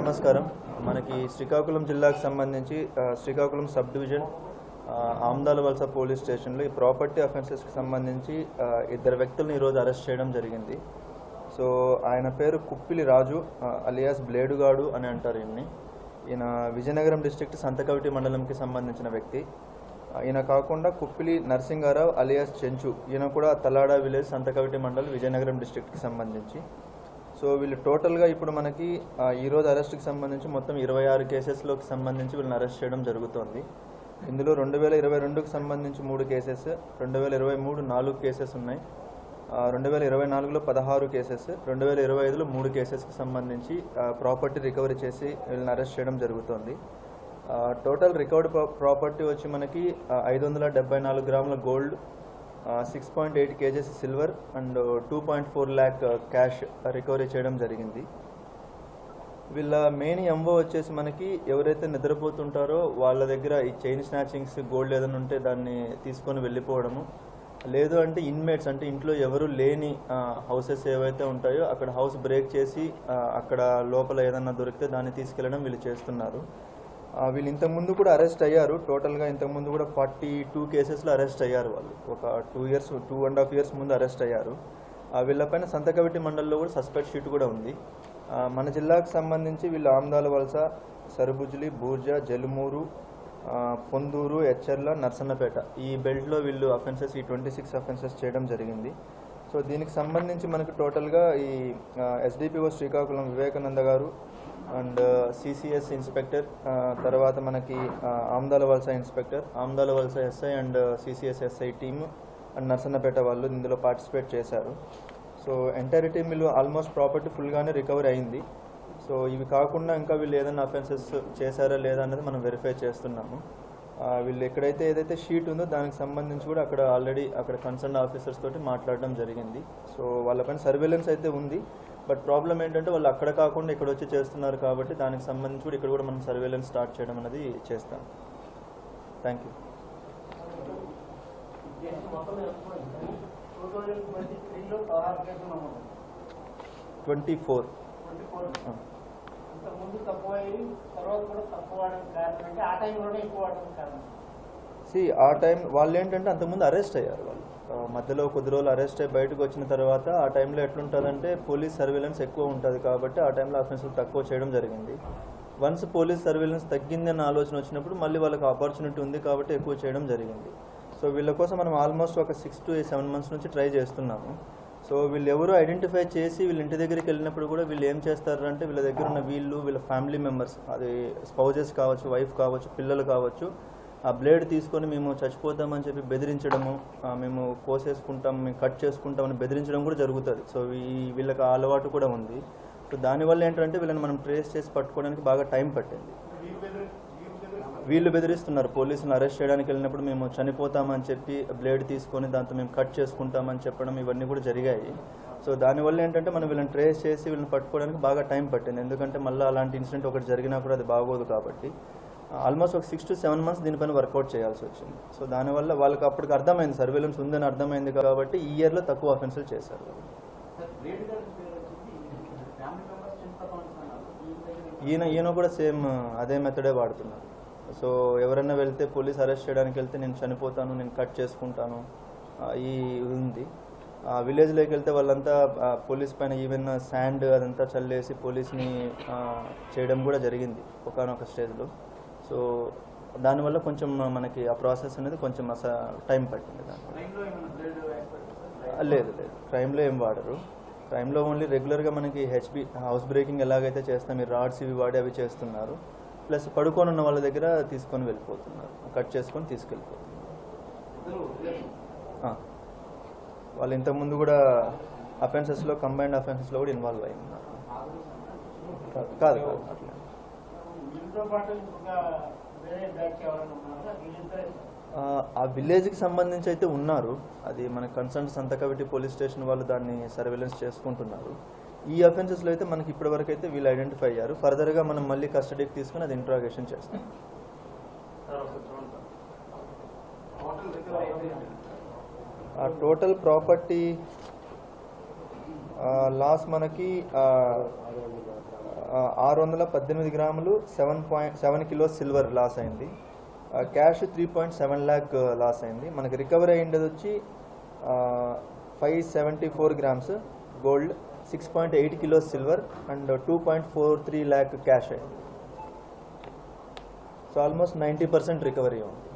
నమస్కారం. మనకి శ్రీకాకుళం జిల్లాకు సంబంధించి శ్రీకాకుళం సబ్ డివిజన్ ఆమ్దాల వలస పోలీస్ స్టేషన్లో ఈ ప్రాపర్టీ అఫెన్సెస్కి సంబంధించి ఇద్దరు వ్యక్తులను ఈరోజు అరెస్ట్ చేయడం జరిగింది. సో ఆయన పేరు కుప్పిలి రాజు అలియాస్ బ్లేడుగాడు అని అంటారు ఈయన్ని. ఈయన విజయనగరం డిస్ట్రిక్ట్ సంతకవిటి మండలంకి సంబంధించిన వ్యక్తి. ఈయన కాకుండా కుప్పిలి నరసింగారావు అలియాస్ చెంచు ఈయన కూడా తలాడా విలేజ్ సంతకవిటి మండలం విజయనగరం డిస్టిక్ట్కి సంబంధించి. సో వీళ్ళు టోటల్గా ఇప్పుడు మనకి ఈరోజు అరెస్ట్కి సంబంధించి మొత్తం ఇరవై ఆరు కేసెస్లోకి సంబంధించి వీళ్ళని అరెస్ట్ చేయడం జరుగుతోంది. ఇందులో రెండు వేల ఇరవై రెండుకి సంబంధించి మూడు కేసెస్ రెండు వేల ఇరవై మూడు నాలుగు కేసెస్ ఉన్నాయి. రెండు వేల ఇరవై నాలుగులో పదహారు కేసెస్ రెండు వేల ఇరవై ఐదులో మూడు కేసెస్కి సంబంధించి ప్రాపర్టీ రికవరీ చేసి వీళ్ళని అరెస్ట్ చేయడం జరుగుతోంది. టోటల్ రికవర్డ్ ప్రాపర్టీ వచ్చి మనకి ఐదు వందల డెబ్బై నాలుగు గ్రాముల gold six point eight kgs silver and two point four lakh cash recovery చేయడం జరిగింది. వీళ్ళ మెయిన్ ఎంఓ వచ్చేసి మనకి ఎవరైతే నిద్రపోతుంటారో వాళ్ళ దగ్గర ఈ చైన్ స్నాచింగ్స్ గోల్డ్ ఏదైనా ఉంటే దాన్ని తీసుకొని వెళ్ళిపోవడము. లేదు అంటే ఇన్మేట్స్ అంటే ఇంట్లో ఎవరు లేని హౌసెస్ ఏవైతే ఉంటాయో అక్కడ హౌస్ బ్రేక్ చేసి అక్కడ లోపల ఏదన్నా దొరికితే దాన్ని తీసుకెళ్ళడం వీళ్ళు చేస్తున్నారు. వీళ్ళు ఇంతకుముందు కూడా అరెస్ట్ అయ్యారు. టోటల్గా ఇంతకుముందు కూడా ఫార్టీ టూ కేసెస్లో అరెస్ట్ అయ్యారు వాళ్ళు. ఒక two years two and half years ముందు అరెస్ట్ అయ్యారు. ఆ, వీళ్ళపైన సంతకవిటి మండలిలో కూడా సస్పెక్ట్ షీట్ కూడా ఉంది. మన జిల్లాకు సంబంధించి వీళ్ళు ఆమ్దాల వలస సరుబుజ్లి బూర్జ జలుమూరు పొందూరు ఎచ్చర్ల నర్సన్నపేట ఈ బెల్ట్లో వీళ్ళు అఫెన్సెస్ ఈ ట్వంటీ సిక్స్ అఫెన్సెస్ చేయడం జరిగింది. సో దీనికి సంబంధించి మనకు టోటల్గా ఈ SDPO Srikakulam Vivekananda garu and uh, CCS inspector uh, తర్వాత మనకి uh, Amadalavalasa inspector Amadalavalasa SI and CCS SI team and Narasannapeta వాళ్ళు ఇందులో పార్టిసిపేట్ చేశారు. సో ఎంటైర్ టీమ్ వీళ్ళు ఆల్మోస్ట్ ప్రాపర్టీ ఫుల్గానే రికవర్ అయింది. సో ఇవి కాకుండా ఇంకా వీళ్ళు ఏదైనా అఫెన్సెస్ చేశారా లేదా అనేది మనం వెరిఫై చేస్తున్నాము. వీళ్ళు ఎక్కడైతే ఏదైతే షీట్ ఉందో దానికి సంబంధించి కూడా అక్కడ ఆల్రెడీ అక్కడ కన్సర్న్ ఆఫీసర్స్ తోటి మాట్లాడడం జరిగింది. సో వాళ్ళపైన సర్వేలెన్స్ అయితే ఉంది. బట్ ప్రాబ్లం ఏంటంటే వాళ్ళు అక్కడ కాకుండా ఇక్కడ వచ్చి చేస్తున్నారు కాబట్టి దానికి సంబంధించి కూడా ఇక్కడ కూడా మనం సర్వేలెన్స్ స్టార్ట్ చేయడం అనేది చేస్తాం. Thank you twenty four C ఆ టైం వాళ్ళు ఏంటంటే అంతకుముందు అరెస్ట్ అయ్యారు వాళ్ళు. మధ్యలో కొద్ది రోజులు అరెస్ట్ అయ్యి బయటకు వచ్చిన తర్వాత ఆ టైంలో ఎట్లుంటుందంటే పోలీస్ సర్వేలెన్స్ ఎక్కువ ఉంటుంది కాబట్టి ఆ టైంలో అఫెన్సులు తక్కువ చేయడం జరిగింది. వన్స్ పోలీస్ సర్వేలెన్స్ తగ్గిందని ఆలోచన వచ్చినప్పుడు మళ్ళీ వాళ్ళకి ఆపర్చునిటీ ఉంది కాబట్టి ఎక్కువ చేయడం జరిగింది. సో వీళ్ళ కోసం మనం ఆల్మోస్ట్ ఒక సిక్స్ టు సెవెన్ మంత్స్ నుంచి ట్రై చేస్తున్నాము. సో వీళ్ళు ఎవరు ఐడెంటిఫై చేసి వీళ్ళ ఇంటి దగ్గరికి వెళ్ళినప్పుడు కూడా వీళ్ళు ఏం చేస్తారు అంటే వీళ్ళ దగ్గర ఉన్న వీళ్ళు వీళ్ళ ఫ్యామిలీ మెంబర్స్ అది స్పౌజెస్ కావచ్చు వైఫ్ కావచ్చు పిల్లలు కావచ్చు ఆ బ్లేడ్ తీసుకొని మేము చచ్చిపోతామని చెప్పి బెదిరించడము మేము కోసేసుకుంటాం మేము కట్ చేసుకుంటామని బెదిరించడం కూడా జరుగుతుంది. సో ఈ వీళ్ళకి ఆ అలవాటు కూడా ఉంది. సో దానివల్ల ఏంటంటే వీళ్ళని మనం ట్రేస్ చేసి పట్టుకోవడానికి బాగా టైం పట్టింది. వీళ్ళు బెదిరిస్తున్నారు. పోలీసులను అరెస్ట్ చేయడానికి వెళ్ళినప్పుడు మేము చనిపోతామని చెప్పి బ్లేడ్ తీసుకొని దాంతో మేము కట్ చేసుకుంటామని చెప్పడం ఇవన్నీ కూడా జరిగాయి. సో దానివల్ల ఏంటంటే మనం వీళ్ళని ట్రేస్ చేసి వీళ్ళని పట్టుకోవడానికి బాగా టైం పట్టింది. ఎందుకంటే మళ్ళీ అలాంటి ఇన్సిడెంట్ ఒకటి జరిగినా కూడా అది బాగోదు కాబట్టి. ఆల్మోస్ట్ ఒక సిక్స్ టు సెవెన్ మంత్స్ దీనిపైన వర్కౌట్ చేయాల్సి వచ్చింది. సో దానివల్ల వాళ్ళకి అప్పటికి అర్థమైంది సర్వేలెన్స్ ఉందని అర్థమైంది కాబట్టి ఈ ఇయర్లో తక్కువ అఫెన్సులు చేశారు. ఈయన ఈయన కూడా సేమ్ అదే మెథడే వాడుతున్నారు. సో ఎవరైనా వెళ్తే పోలీస్ అరెస్ట్ చేయడానికి వెళ్తే నేను చనిపోతాను నేను కట్ చేసుకుంటాను ఈ ఉంది. ఆ విలేజ్లోకి వెళ్తే వాళ్ళంతా పోలీస్ పైన ఈవెన్ శాండ్ అదంతా చల్లేసి పోలీస్ని చేయడం కూడా జరిగింది ఒకనొక స్టేజ్లో సో దానివల్ల కొంచెం మనకి ఆ ప్రాసెస్ అనేది కొంచెం అస టైం పట్టింది దానివల్ల లేదు లేదు. క్రైమ్లో ఏం వాడరు. క్రైమ్లో ఓన్లీ రెగ్యులర్గా మనకి హెచ్బి హౌస్ బ్రేకింగ్ ఎలాగైతే చేస్తాం మీరు రాడ్స్ ఇవి వాడి అవి చేస్తున్నారు. ప్లస్ పడుకొని ఉన్న వాళ్ళ దగ్గర తీసుకొని వెళ్ళిపోతున్నారు. కట్ చేసుకొని తీసుకెళ్ళిపోతున్నారు. వాళ్ళు ఇంతకుముందు కూడా అఫెన్సెస్లో కంబైన్డ్ అఫెన్సెస్లో కూడా ఇన్వాల్వ్ అయి ఉన్నారు. కాదు కాదు కాదు. అట్లా ఆ, విలేజ్కి సంబంధించి అయితే ఉన్నారు. అది మన కన్సర్న్ సంతకవిటి పోలీస్ స్టేషన్ వాళ్ళు దాన్ని సర్వేలెన్స్ చేసుకుంటున్నారు. ఈ అఫెన్సెస్లో అయితే మనకి ఇప్పటివరకు అయితే వీళ్ళు ఐడెంటిఫై అయ్యారు. ఫర్దర్గా మనం మళ్ళీ కస్టడీకి తీసుకుని అది ఇంట్రాగేషన్ చేస్తాం. ఆ టోటల్ ప్రాపర్టీ లాస్ మనకి ఆరు వందల పద్దెనిమిది గ్రాములు seven point seven kilo silver loss అయింది. Cash three point seven lakh loss అయింది. మనకి రికవరీ అయ్యేది వచ్చి five seventy four grams. Gold six point eight kilos silver and two point four three lakh cash అయింది. So almost ninety percent recovery ఉంది